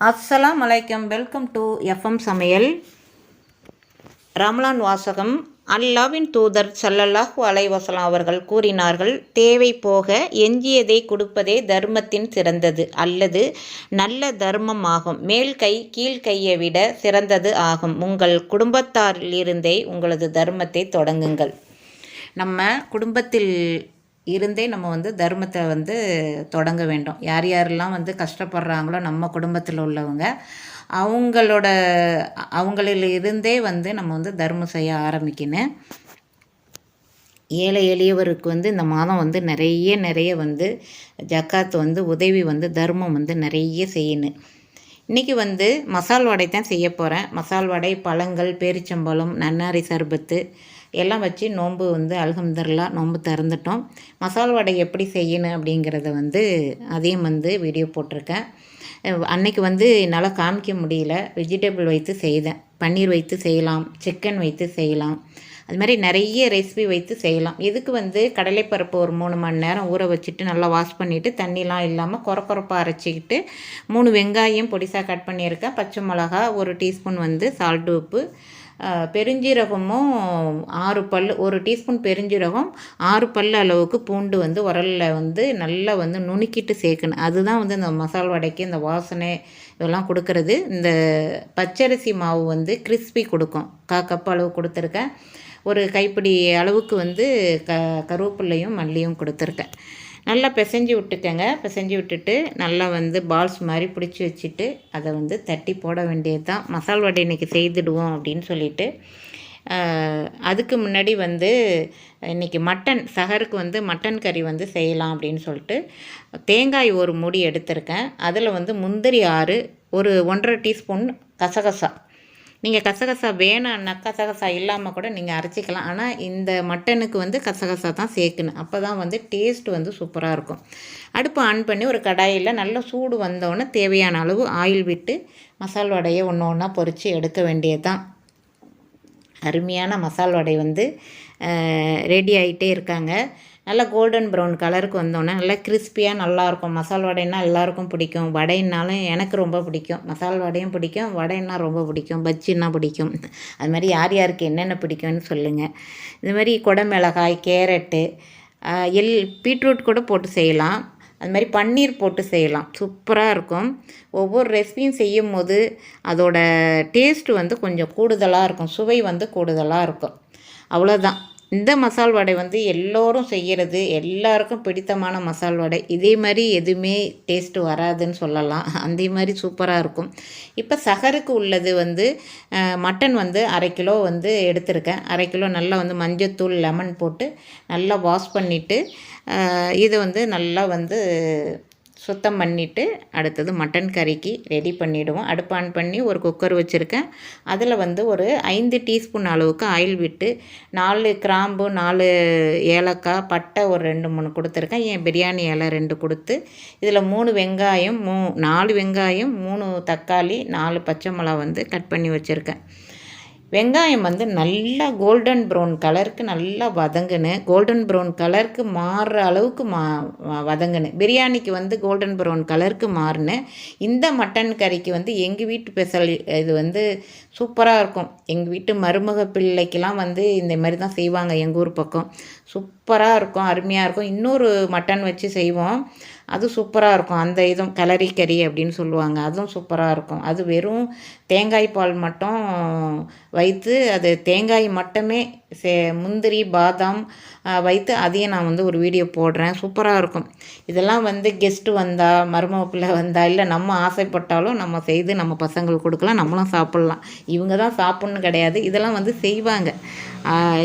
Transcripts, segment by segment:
அஸ்ஸலாம் வலைக்கம் welcome to FM சமையல் ரம்லான் வாசகம் அல்லாவின் தூதர் ஸல்லல்லாஹு அலைஹி அவர்கள் கூறினார்கள் தேவை போக எஞ்சியதை கொடுப்பதே தர்மத்தின் சிறந்தது அல்லது நல்ல தர்மம் ஆகும். மேல் கை கீழ் கையை விட சிறந்தது ஆகும். உங்கள் குடும்பத்தாரிலிருந்தே உங்களது தர்மத்தை தொடங்குங்கள். நம்ம குடும்பத்தில் இருந்தே நம்ம வந்து தர்மத்தை வந்து தொடங்க வேண்டும். யார் யாரெல்லாம் வந்து கஷ்டப்படுறாங்களோ நம்ம குடும்பத்தில் உள்ளவங்க அவங்களோட அவங்களில் இருந்தே வந்து நம்ம வந்து தர்மம் செய்ய ஆரம்பிக்கணும். ஏழை எளியவருக்கு வந்து இந்த மாதம் வந்து நிறைய நிறைய வந்து ஜக்காத் வந்து உதவி வந்து தர்மம் வந்து நிறைய செய்யணும். இன்றைக்கி வந்து மசால் வடை தான் செய்ய போகிறேன் மசால் வடை பழங்கள் பேரிச்சம்பழம் நன்னாரி சர்பத்து எல்லாம் வச்சு நோன்பு வந்து அல்ஹம்தர்லா நோன்பு திறந்துட்டோம். மசால் வடை எப்படி செய்யணும் அப்படிங்கிறத வந்து அதையும் வந்து வீடியோ போட்டிருக்கேன். அன்னைக்கு வந்து என்னால் காமிக்க முடியல. வெஜிடபிள் வைத்து செய்தேன். பன்னீர் வைத்து செய்யலாம். சிக்கன் வைத்து செய்யலாம். அது மாதிரி நிறைய ரெசிபி வைத்து செய்யலாம். இதுக்கு வந்து கடலைப்பருப்பு ஒரு மூணு மணி நேரம் ஊற வச்சுட்டு நல்லா வாஷ் பண்ணிவிட்டு தண்ணிலாம் இல்லாமல் குறை அரைச்சிக்கிட்டு மூணு வெங்காயம் பொடிசாக கட் பண்ணியிருக்கேன். பச்சை மிளகா ஒரு டீஸ்பூன் வந்து சால்ட் உப்பு பெருஞ்சீரகமும் ஆறு பல் ஒரு டீஸ்பூன் பெருஞ்சீரகம் ஆறு பல் அளவுக்கு பூண்டு வந்து உரலில் வந்து நல்லா வந்து நுணுக்கிட்டு சேர்க்கணும். அதுதான் வந்து இந்த மசால் வடைக்கு இந்த வாசனை இதெல்லாம் கொடுக்கறது. இந்த பச்சரிசி மாவு வந்து கிறிஸ்பி கொடுக்கும். கா கப் அளவு கொடுத்துருக்கேன். ஒரு கைப்பிடி அளவுக்கு வந்து க கருவேப்பிள்ளையும் மல்லியும் கொடுத்துருக்கேன். நல்லா பிசைஞ்சு விட்டுக்கங்க. பிசைஞ்சு விட்டுட்டு நல்லா வந்து பால்ஸ் மாதிரி பிடிச்சி வச்சுட்டு அதை வந்து தட்டி போட வேண்டியது தான் மசால் வடை இன்றைக்கி செய்துடுவோம் அப்படின்னு சொல்லிட்டு. அதுக்கு முன்னாடி வந்து இன்றைக்கி மட்டன் சகருக்கு வந்து மட்டன் கறி வந்து செய்யலாம் அப்படின்னு சொல்லிட்டு தேங்காய் ஒரு மூடி எடுத்திருக்கேன். அதில் வந்து முந்திரி ஆறு ஒரு ஒன்றரை டீஸ்பூன் கசகசா. நீங்கள் கசகசா வேணான்னா கசகசா இல்லாமல் கூட நீங்கள் அரைச்சிக்கலாம். ஆனால் இந்த மட்டனுக்கு வந்து கசகசா தான் சேர்க்கணும். அப்போ தான் வந்து டேஸ்ட் வந்து சூப்பராக இருக்கும். அடுப்பு ஆன் பண்ணி ஒரு கடாயில் நல்லா சூடு வந்தோடனே தேவையான அளவு ஆயில் விட்டு மசால் வடையை ஒன்று ஒன்றா பொறித்து எடுக்க வேண்டியது தான் அருமையான மசால் வடை வந்து ரெடி ஆகிட்டே இருக்காங்க. நல்லா கோல்டன் ப்ரௌன் கலருக்கு வந்தோடனே நல்லா கிறிஸ்பியாக நல்லாயிருக்கும். மசால் வடைன்னா எல்லாருக்கும் பிடிக்கும். வடைனாலும் எனக்கு ரொம்ப பிடிக்கும். மசால் வடையும் பிடிக்கும். வடைன்னா ரொம்ப பிடிக்கும். பஜ்ஜின்னா பிடிக்கும். அது மாதிரி யார் யாருக்கு என்னென்ன பிடிக்கும்னு சொல்லுங்கள் இது மாதிரி குடமிளகாய் கேரட்டு எல் பீட்ரூட் கூட போட்டு செய்யலாம். அது மாதிரி பன்னீர் போட்டு செய்யலாம். சூப்பராக இருக்கும். ஒவ்வொரு ரெசிபியும் செய்யும் போது அதோட டேஸ்ட்டு வந்து கொஞ்சம் கூடுதலாக இருக்கும். சுவை வந்து கூடுதலாக இருக்கும். அவ்வளோதான் இந்த மசால் வடை வந்து எல்லோரும் செய்கிறது எல்லாருக்கும் பிடித்தமான மசால் வடை. இதே மாதிரி எதுவுமே டேஸ்ட்டு வராதுன்னு சொல்லலாம். அந்த மாதிரி சூப்பராக இருக்கும். இப்போ சகருக்கு உள்ளது வந்து மட்டன் வந்து அரை கிலோ வந்து எடுத்திருக்கேன். அரை கிலோ நல்லா வந்து மஞ்சத்தூள் லெமன் போட்டு நல்லா வாஷ் பண்ணிவிட்டு இதை வந்து நல்லா வந்து சுத்தம் பண்ணிவிட்டு அடுத்தது மட்டன் கறிக்கு ரெடி பண்ணிவிடுவோம் அடுப்பு ஆன் பண்ணி ஒரு குக்கர் வச்சுருக்கேன். அதில் வந்து ஒரு ஐந்து டீஸ்பூன் அளவுக்கு ஆயில் விட்டு நாலு கிராம்பு நாலு ஏலக்காய் பட்டை ஒரு ரெண்டு மூணு கொடுத்துருக்கேன். என் பிரியாணி இலை ரெண்டு கொடுத்து இதில் மூணு வெங்காயம் மூ நாலு வெங்காயம் மூணு தக்காளி நாலு பச்சை மிளகா வந்து கட் பண்ணி வச்சுருக்கேன். வெங்காயம் வந்து நல்லா கோல்டன் ப்ரௌன் கலருக்கு நல்லா வதங்குன்னு கோல்டன் ப்ரௌன் கலருக்கு மாறுற அளவுக்கு மா வதங்குன்னு. பிரியாணிக்கு வந்து கோல்டன் ப்ரௌன் கலருக்கு மாறுன்னு. இந்த மட்டன் கறிக்கு வந்து எங்கள் வீட்டு ஸ்பெஷல் இது வந்து சூப்பராக இருக்கும். எங்கள் வீட்டு மருமக பிள்ளைக்கெலாம் வந்து இந்த மாதிரி தான் செய்வாங்க எங்கள் ஊர் பக்கம். சூப் சூப்பராக இருக்கும் அருமையாக இருக்கும். இன்னொரு மட்டன் வச்சு செய்வோம். அது சூப்பராக இருக்கும். அந்த இதுவும் கலரி கறி அப்படின்னு சொல்லுவாங்க. அதுவும் சூப்பராக இருக்கும். அது வெறும் தேங்காய் பால் மட்டும் வைத்து அது தேங்காய் மட்டுமே சே முந்திரி பாதாம் வைத்து அதையும் நான் வந்து ஒரு வீடியோ போடுறேன். சூப்பராக இருக்கும். இதெல்லாம் வந்து கெஸ்ட்டு வந்தால் மருமப்பிள்ளை வந்தால் இல்லை நம்ம ஆசைப்பட்டாலும் நம்ம செய்து நம்ம பசங்களுக்கு கொடுக்கலாம் நம்மளும் சாப்பிட்லாம். இவங்க தான் சாப்பிட்ணும் கிடையாது. இதெல்லாம் வந்து செய்வாங்க.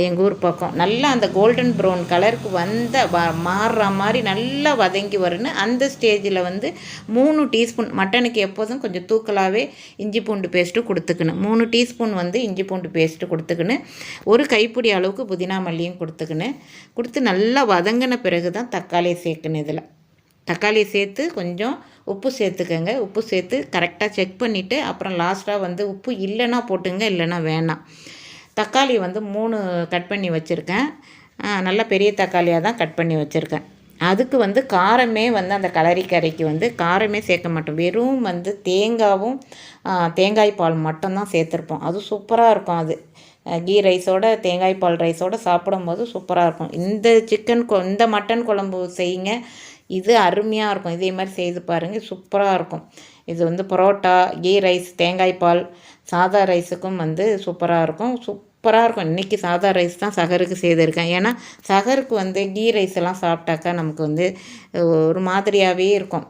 எங்கள் ஊர் பக்கம். நல்லா அந்த கோல்டன் ப்ரௌன் கலருக்கு வந்த மாறுற மாதிரி நல்லா வதங்கி வரணும் அந்த ஸ்டேஜில் வந்து மூணு டீஸ்பூன் மட்டனுக்கு எப்போதும் கொஞ்சம் தூக்கலாகவே இஞ்சி பூண்டு பேஸ்ட்டு கொடுத்துக்கணும். மூணு டீஸ்பூன் வந்து இஞ்சி பூண்டு பேஸ்ட்டு கொடுத்துக்கணும். ஒரு கைப்பிடி அளவுக்கு புதினா மல்லியும் கொடுத்துக்கணும். கொடுத்து நல்லா வதங்கின பிறகு தான் தக்காளியை சேர்க்கணும் இதில். தக்காளியை சேர்த்து கொஞ்சம் உப்பு சேர்த்துக்கங்க. உப்பு சேர்த்து கரெக்டாக செக் பண்ணிவிட்டு அப்புறம் லாஸ்ட்டாக வந்து உப்பு இல்லைன்னா போட்டுங்க இல்லைன்னா வேணாம். தக்காளி வந்து மூணு கட் பண்ணி வச்சுருக்கேன். நல்ல பெரிய தக்காளியாக தான் கட் பண்ணி வச்சுருக்கேன். அதுக்கு வந்து காரமே வந்து அந்த கலரிக்கரைக்கு வந்து காரமே சேர்க்க மாட்டோம். வெறும் வந்து தேங்காவும் தேங்காய் பால் மட்டும்தான் சேர்த்துருப்போம். அது சூப்பராக இருக்கும் அது. கீ ரைஸோட தேங்காய் பால் ரைஸோடு சாப்பிடும்போது சூப்பராக இருக்கும். இந்த சிக்கன் கொ இந்த மட்டன் குழம்பு செய்யுங்க. இது அருமையாக இருக்கும். இதே மாதிரி செய்து பாருங்கள் சூப்பராக இருக்கும். இது வந்து பரோட்டா கீ ரைஸ் தேங்காய் பால் சாதா ரைஸுக்கும் வந்து சூப்பராக இருக்கும். சூப்பராக இருக்கும். இன்றைக்கி சாதா ரைஸ் தான் சகருக்கு செய்திருக்கேன். ஏன்னா சகருக்கு வந்து கீ ரைஸ் எல்லாம் சாப்பிட்டாக்கா நமக்கு வந்து ஒரு மாதிரியாகவே இருக்கும்.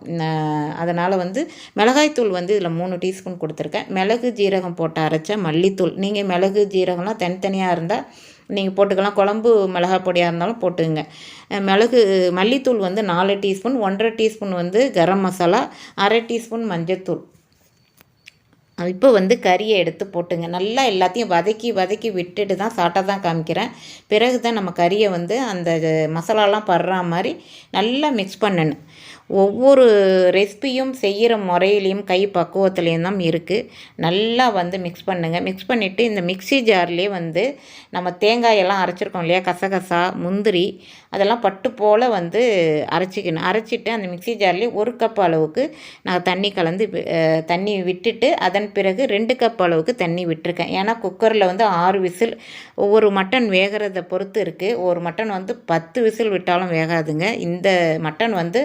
அதனால் வந்து மிளகாய்த்தூள் வந்து இதில் மூணு டீஸ்பூன் கொடுத்துருக்கேன். மிளகு ஜீரகம் போட்டு அரைச்ச மல்லித்தூள். நீங்கள் மிளகு ஜீரகம்லாம் தனித்தனியாக இருந்தால் நீங்கள் போட்டுக்கலாம். குழம்பு மிளகா பொடியாக இருந்தாலும் போட்டுங்க. மிளகு மல்லித்தூள் வந்து நாலு டீஸ்பூன் ஒன்றரை டீஸ்பூன் வந்து கரம் மசாலா அரை டீஸ்பூன் மஞ்சத்தூள். இப்போ வந்து கறியை எடுத்து போட்டுங்க. நல்லா எல்லாத்தையும் வதக்கி வதக்கி விட்டுட்டு தான் சாட்டை தான் காமிக்கிறேன். பிறகு தான் நம்ம கறியை வந்து அந்த மசாலாலாம் படுற மாதிரி நல்லா மிக்ஸ் பண்ணணும். ஒவ்வொரு ரெசிபியும் செய்கிற முறையிலையும் கை பக்குவத்துலேயும் தான் இருக்குது நல்லா வந்து மிக்ஸ் பண்ணுங்கள் மிக்ஸ் பண்ணிவிட்டு இந்த மிக்சி ஜார்லேயே வந்து நம்ம தேங்காயெல்லாம் அரைச்சிருக்கோம் இல்லையா? கசகசா முந்திரி அதெல்லாம் பட்டு போல் வந்து அரைச்சிக்கணும். அரைச்சிட்டு அந்த மிக்சி ஜார்லேயே ஒரு கப் அளவுக்கு நான் தண்ணி கலந்து தண்ணி விட்டுட்டு அதன் பிறகு ரெண்டு கப் அளவுக்கு தண்ணி விட்டுருக்கேன். ஏன்னா குக்கரில் வந்து ஆறு விசில் ஒவ்வொரு மட்டன் வேகிறத பொறுத்து இருக்குது ஒரு மட்டன் வந்து பத்து விசில் விட்டாலும் வேகாதுங்க. இந்த மட்டன் வந்து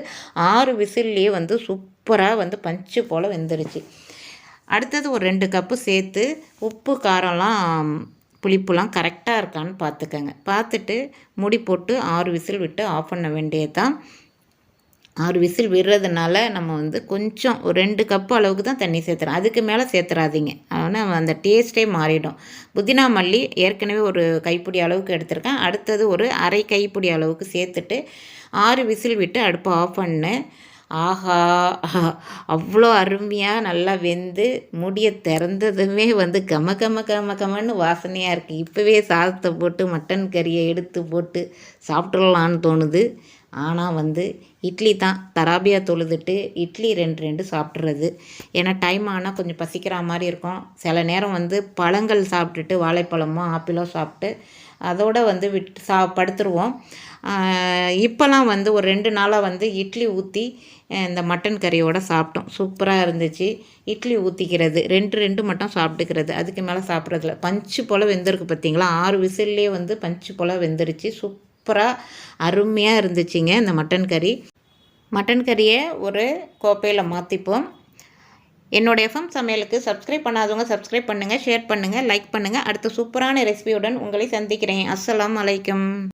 ஆறு விசில்லையே வந்து சூப்பராக வந்து பஞ்சு போல் வெந்துருச்சு. அடுத்தது ஒரு ரெண்டு கப்பு சேர்த்து உப்பு காரம்லாம் புளிப்புலாம் கரெக்டாக இருக்கான்னு பார்த்துக்கங்க பார்த்துட்டு முடி போட்டு ஆறு விசில் விட்டு ஆஃப் பண்ண வேண்டியது தான் ஆறு விசில் விடுறதுனால நம்ம வந்து கொஞ்சம் ஒரு ரெண்டு கப்பு அளவுக்கு தான் தண்ணி சேர்த்துறோம். அதுக்கு மேலே சேர்த்துறாதீங்க. ஆனால் அந்த டேஸ்ட்டே மாறிடும். புதினா மல்லி ஏற்கனவே ஒரு கைப்பிடி அளவுக்கு எடுத்திருக்கேன். அடுத்தது ஒரு அரை கைப்பிடி அளவுக்கு சேர்த்துட்டு ஆறு விசில் விட்டு அடுப்பை ஆஃப் பண்ணேன் ஆஹா அவ்வளோ அருமையாக நல்லா வெந்து முடியை திறந்ததுமே வந்து கம கம கம கமன்னு வாசனையாக இருக்குது இப்போவே சாதத்தை போட்டு மட்டன் கறியை எடுத்து போட்டு சாப்பிட்றலான்னு தோணுது. ஆனால் வந்து இட்லி தான். தராபியாக தொழுதுட்டு இட்லி ரெண்டு ரெண்டு சாப்பிட்றது ஏன்னா டைம் ஆனால் கொஞ்சம் பசிக்கிற மாதிரி இருக்கும். சில நேரம் வந்து பழங்கள் சாப்பிட்டுட்டு வாழைப்பழமோ ஆப்பிளோ சாப்பிட்டு அதோடு வந்து விட்டு சா படுத்துருவோம். இப்போலாம் வந்து ஒரு ரெண்டு நாளாக வந்து இட்லி ஊற்றி இந்த மட்டன் கறியோடு சாப்பிட்டோம். சூப்பராக இருந்துச்சு. இட்லி ஊற்றிக்கிறது ரெண்டு ரெண்டு மட்டும் சாப்பிட்டுக்கிறது. அதுக்கு மேலே சாப்பிட்றதில்ல. பஞ்சு போல் வெந்திருக்கு பார்த்தீங்களா ஆறு விசில்லே வந்து பஞ்சு போல் வெந்துருச்சு. சூப்பராக அருமையாக இருந்துச்சுங்க இந்த மட்டன் கறி. மட்டன் கறியை ஒரு கோப்பையில் மாற்றிப்போம் என்னோட எஃப்எம் சமையலுக்கு சப்ஸ்கிரைப் பண்ணாதவங்க சப்ஸ்கிரைப் பண்ணுங்கள் ஷேர் பண்ணுங்கள் லைக் பண்ணுங்கள் அடுத்த சூப்பரான ரெசிபியுடன் உங்களை சந்திக்கிறேன். அஸ்ஸலாம் வலைக்கம்